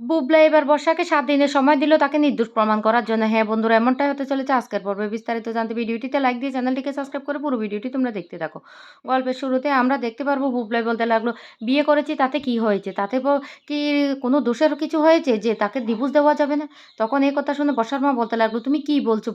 বুবলা এবার বর্ষাকে সাত দিনের সময় দিল তাকে নির্দোষ প্রমাণ করার জন্য। হ্যাঁ বন্ধুরা এমনটাই হতে চলেছে আজকের পর্বে। বিস্তারিত জানতে ভিডিওটিতে লাইক দিয়ে চ্যানেলটিকে সাবস্ক্রাইব করে পুরো ভিডিওটি তোমরা দেখতে থাকো। গল্পের শুরুতে আমরা দেখতে পারব বুবলাই বলতে লাগল, বিয়ে করেছি, তাতে কি হয়েছে? তাতে কি কোনো দোষের কিছু হয়েছে যে তাকে ডিভোর্স দেওয়া যাবে না? তখন এই কথা শুনে বর্ষার মা বলতে লাগল, তুমি কি বলছো?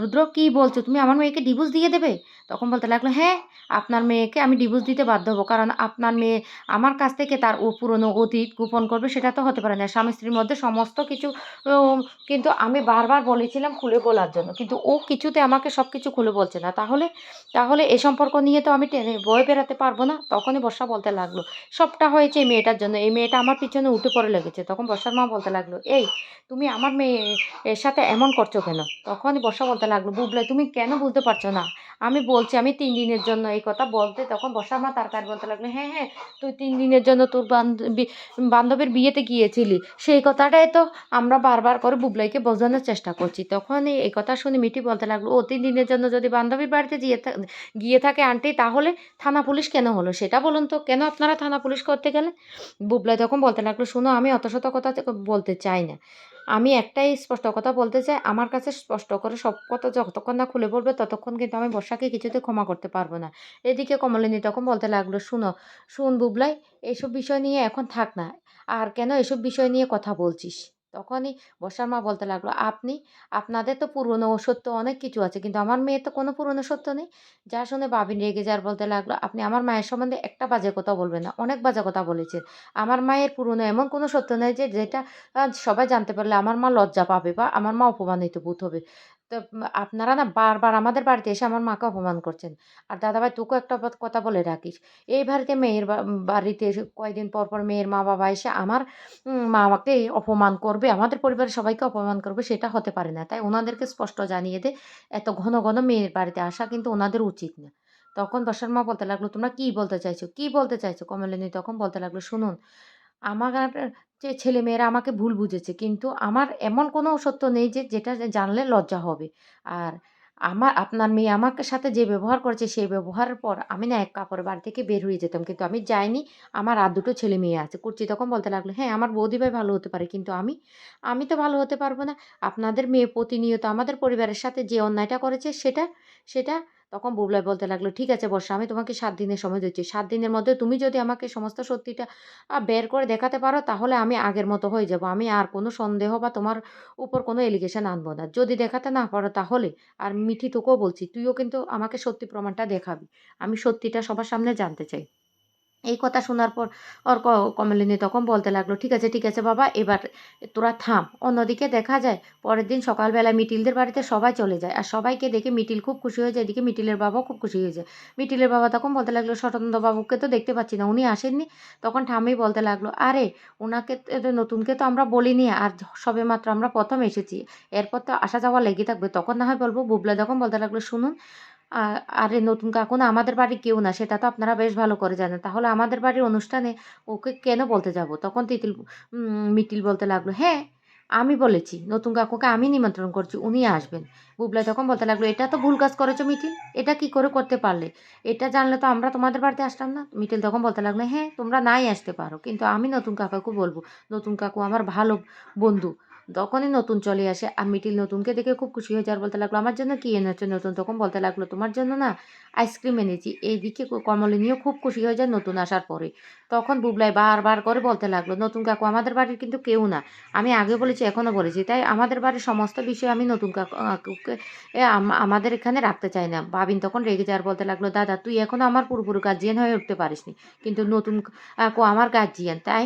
রুদ্র, কি বলছো? তুমি আমার মেয়েকে ডিভোর্স দিয়ে দেবে? তখন বলতে লাগল হ্যাঁ আপনার মেয়েকে আমি ডিভোর্স দিতে বাধ্য হব। কারণ আপনার মেয়ে আমার কাছ থেকে তার ও পুরনো অতীত গোপন করবে, সেটা তো হতে পারে না। স্বামী স্ত্রীর মধ্যে সমস্ত কিছু কিন্তু আমি বারবার বলেছিলাম খুলে বলার জন্য। কিন্তু ও কিছুতে আমাকে সব কিছু খুলে বলছে না। তাহলে তাহলে এ সম্পর্ক নিয়ে তো আমি টেনে বয়ে বেড়াতে পারব না। তখনই বর্ষা বলতে লাগল, সবটা হয়েছে এই মেয়েটার জন্য। এই মেয়েটা আমার পিছনে উঠে পড়ে লেগেছে। তখন বর্ষার মা বলতে লাগল, এই, তুমি আমার মেয়ে, এর সাথে এমন করছ কেন? তখনই বর্ষা বলতে লাগল বুবলাই তুমি কেন বুঝতে পারছ না? আমি বলছি, আমি তিন দিনের জন্য এই কথা বলতে তখন বর্ষার মা তার বলতে লাগল হ্যাঁ হ্যাঁ তুই তিন দিনের জন্য তোর বান্ধবী বান্ধবীর বিয়েতে গিয়েছিলি। সেই কথাটাই তো আমরা বারবার করে বুবলাইকে বোঝানোর চেষ্টা করছি। তখন এই কথা শুনে মিটি বলতে লাগল, ও তিন দিনের জন্য যদি বান্ধবীর বাড়িতে গিয়ে গিয়ে থাকে আন্টি, তাহলে থানা পুলিশ কেন হলো? সেটা বলুন তো, কেন আপনারা থানা পুলিশ করতে গেলে বুবলাই তখন বলতে লাগল, শোনো, আমি অত শত কথা বলতে চাই না। আমি একটাই স্পষ্ট কথা বলতে চাই, আমার কাছে স্পষ্ট করে সব কথা যতক্ষণ না খুলে পড়বে ততক্ষণ কিন্তু আমি বর্ষাকে কিছুতে ক্ষমা করতে পারব না। এদিকে কমলিনী তখন বলতে লাগল, শুনো, শুন বুবলাই, এসব বিষয় নিয়ে এখন থাক না, আর কেন এসব বিষয় নিয়ে কথা বলছিস? তখনই বর্ষার মা বলতে লাগল, আপনি, আপনাদের তো পুরনো সত্য অনেক কিছু আছে, কিন্তু আমার মেয়ের তো কোনো পুরনো সত্য নেই। যা শুনে বাবিন রেগে যার বলতে লাগল, আপনি আমার মায়ের সম্বন্ধে একটা বাজে কথা বলবেন না, অনেক বাজে কথা বলেছেন আমার মায়ের পুরনো এমন কোনো সত্য নেই যে, যেটা সবাই জানতে পারলে আমার মা লজ্জা পাবে বা আমার মা অপমানিত বোধ হবে। তো আপনারা না বারবার আমাদের বাড়িতে এসে আমার মাকে অপমান করছেন। আর দাদাভাই তোকেও একটা কথা বলে রাখিস। এই বাড়িতে মেয়ের বাড়িতে কয়েকদিন পর পর মেয়ের মা বাবা এসে আমার উম, মামাকে অপমান করবে আমাদের পরিবারের সবাইকে অপমান করবে সেটা হতে পারে না। তাই ওনাদেরকে স্পষ্ট জানিয়ে দে এত ঘন ঘন মেয়ের বাড়িতে আসা কিন্তু ওনাদের উচিত না। তখন বর্ষার মা বলতে লাগল তোমরা কি বলতে চাইছো? কি বলতে চাইছো? কমলিনী তখন বলতে লাগল শুনুন আমার যে ছেলেমেয়েরা আমাকে ভুল বুঝেছে। কিন্তু আমার এমন কোনো সত্য নেই যে যেটা জানলে লজ্জা হবে। আর আমার, আপনার মেয়ে আমাকে সাথে যে ব্যবহার করেছে সেই ব্যবহারের পর আমি না এক কাপড় বাড়ি থেকে বের হয়ে যেতাম। কিন্তু আমি যাইনি, আমার আর দুটো ছেলে মেয়ে আছে। কুর্চি তখন বলতে লাগল হ্যাঁ আমার বৌদি ভাই ভালো হতে পারে, কিন্তু আমি আমি তো ভালো হতে পারব না। আপনাদের মেয়ে প্রতিনিয়ত আমাদের পরিবারের সাথে যে অন্যায়টা করেছে সেটা সেটা তখন বুবলাই বলতে লাগল, ঠিক আছে বর্ষা, আমি তোমাকে সাত দিনের সময় দিচ্ছি। সাত দিনের মধ্যে তুমি যদি আমাকে সমস্ত সত্যিটা বের করে দেখাতে পারো, তাহলে আমি আগের মতো হয়ে যাব। আমি আর কোনো সন্দেহ বা তোমার উপর কোনো এলিগেশন আনব না। যদি দেখাতে না পারো তাহলে, আর মিঠি তোকেও বলছি, তুইও কিন্তু আমাকে সত্যি প্রমাণটা দেখাবি। আমি সত্যিটা সবার সামনে জানতে চাই। এই কথা শোনার পর ওর কমলিনী তখন বলতে লাগল, ঠিক আছে ঠিক আছে বাবা, এবার তোরা থাম। অন্যদিকে দেখা যায় পরের দিন সকালবেলা মিটিলদের বাড়িতে সবাই চলে যায়। আর সবাইকে দেখে মিটিল খুব খুশি হয়ে যায়, এদিকে মিটিলের বাবাও খুব খুশি হয়ে যায়। মিটিলের বাবা তখন বলতে লাগল বাবুকে তো দেখতে পাচ্ছি না, উনি আসেননি? তখন ঠাম্মি বলতে লাগল, আরে ওনাকে নতুনকে তো আমরা বলিনি, আর সবে মাত্র আমরা প্রথম এসেছি। এরপর তো আসা যাওয়া লেগে থাকবে। তখন না হয় বলব, বুবলা তখন বলতে লাগল, শুনুন আরে নতুন কাকু না আমাদের বাড়ির কেউ না, সেটা তো আপনারা বেশ ভালো করে জানেন। তাহলে আমাদের বাড়ির অনুষ্ঠানে ওকে কেন বলতে যাব? তখন তিতিল মিটিল বলতে লাগল হ্যাঁ আমি বলেছি, নতুন কাকুকে আমি নিমন্ত্রণ করছি, উনি আসবেন। বুবলাই তখন বলতে লাগল, এটা তো ভুল কাজ করেছ মিটিল, এটা কি করে করতে পারলে? এটা জানলে তো আমরা তোমাদের বাড়িতে আসতাম না? মিটিল তখন বলতে লাগল হ্যাঁ তোমরা নাই আসতে পারো, কিন্তু আমি নতুন কাকাকে বলব। নতুন কাকু আমার ভালো বন্ধু তখনই নতুন চলে আসে। আর মিটিল নতুনকে দেখে খুব খুশি হয়ে যাওয়ার বলতে লাগল, আমার জন্য কি এনেছো নতুন? তখন বলতে লাগল, তোমার জন্য না আইসক্রিম এনেছি। এইদিকে কমলিনীও খুব খুশি হয়ে যায় নতুন আসার পরে। তখন বুবলাই বারবার করে বলতে লাগল, নতুন কাকু, আমাদের বাড়ির কিন্তু কেউ না। আমি আগে বলেছি এখনও বলেছি। তাই আমাদের বাড়ির সমস্ত বিষয় আমি নতুন কাকু কাকুকে আমাদের এখানে রাখতে চাই না। বাবিন তখন রেগে যাওয়ার বলতে লাগল, দাদা, তুই এখনও আমার পুরোপুরি গার্জিয়ান হয়ে উঠতে পারিসনি। কিন্তু নতুন কাকু আমার গার্জিয়ান তাই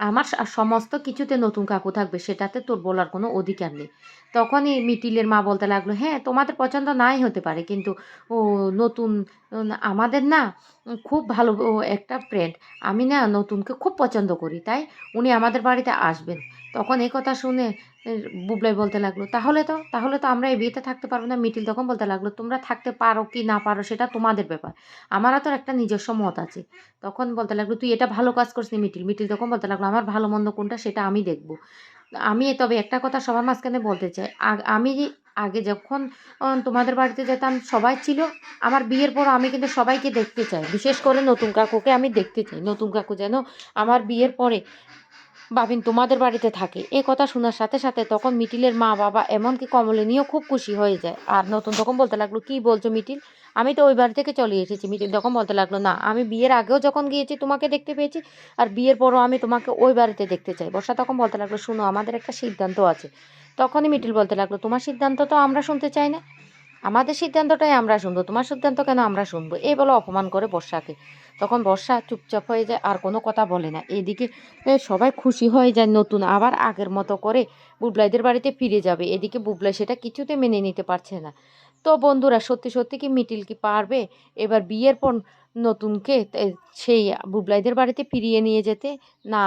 আমার সমস্ত কিছুতে নতুন কাকু থাকবে, সেটাতে তোর বলার কোনো অধিকার নেই। তখনই মিটিলের মা বলতে লাগল হ্যাঁ তোমাদের পছন্দ নাই হতে পারে, কিন্তু ও নতুন আমাদের না খুব ভালো একটা ফ্রেন্ড আমি না নতুনকে খুব পছন্দ করি, তাই উনি আমাদের বাড়িতে আসবেন। তখন এই কথা শুনে বুবলাই বলতে লাগল, তাহলে তো তাহলে তো আমরা এই বিয়েতে থাকতে পারব না? মিটিল তখন বলতে লাগল, তোমরা থাকতে পারো কি না পারো সেটা তোমাদের ব্যাপার। আমারও তো একটা নিজস্ব মত আছে। তখন বলতে লাগল, তুই এটা ভালো কাজ করছিস মিটিল। মিটিল তখন বলতে লাগল, আমার ভালো মন্দ কোনটা সেটা আমি দেখব। আমি তবে একটা কথা সবার মাঝখানে বলতে চাই আমি আগে যখন তোমাদের বাড়িতে যেতাম, সবাই ছিল। আমার বিয়ের পর আমি কিন্তু সবাইকে দেখতে চাই। বিশেষ করে নতুন কাকুকে আমি দেখতে চাই। নতুন কাকু যেন আমার বিয়ের পরে বাবিন তোমাদের বাড়িতে থাকে। এ কথা শোনার সাথে সাথে তখন মিটিলের মা বাবা, এমনকি কমলিনীও খুব খুশি হয়ে যায়। আর নতুন তখন বলতে লাগল, কি বলছো মিটিল? আমি তো ওই বাড়ি থেকে চলে এসেছি। মিটিল তখন বলতে লাগল, না, আমি বিয়ের আগেও যখন গিয়েছি, তোমাকে দেখতে পেয়েছি। আর বিয়ের পরও আমি তোমাকে ওই বাড়িতে দেখতে চাই। বর্ষা তখন বলতে লাগল, শুনো, আমাদের একটা সিদ্ধান্ত আছে। তখনই মিটিল বলতে লাগল, তোমার সিদ্ধান্ত তো আমরা শুনতে চাই না। আমাদের সিদ্ধান্তটাই আমরা শুনব। তোমার সিদ্ধান্ত কেন আমরা শুনব? এই বলে অপমান করে বর্ষাকে। তখন বর্ষা চুপচাপ হয়ে যায়, আর কোনো কথা বলে না। এদিকে সবাই খুশি হয়ে যায় নতুন, আবার আগের মতো করে বুবলাইদের বাড়িতে ফিরে যাবে। এদিকে বুবলাই সেটা কিছুতে মেনে নিতে পারছে না। তো বন্ধুরা, সত্যি সত্যি কি মিটিল কি পারবে এবার বিয়ের পর নতুনকে সেই বুবলাইদের বাড়িতে ফিরিয়ে নিয়ে যেতে? না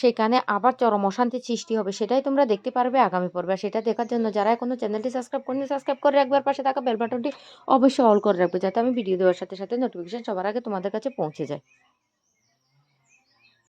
সেখানে আবার চরম অশান্তির সৃষ্টি হবে, সেটাই তোমরা দেখতে পারবে আগামী পর্বে। সেটা দেখার জন্য যারা এখনও চ্যানেলটি সাবস্ক্রাইব করেনি, সাবস্ক্রাইব করে রাখবে। আর পাশে থাকা বেল বাটনটি অবশ্যই অল করে রাখবে, যাতে আমি ভিডিও দেওয়ার সাথে সাথে নোটিফিকেশন সবার আগে তোমাদের কাছে পৌঁছে যায়।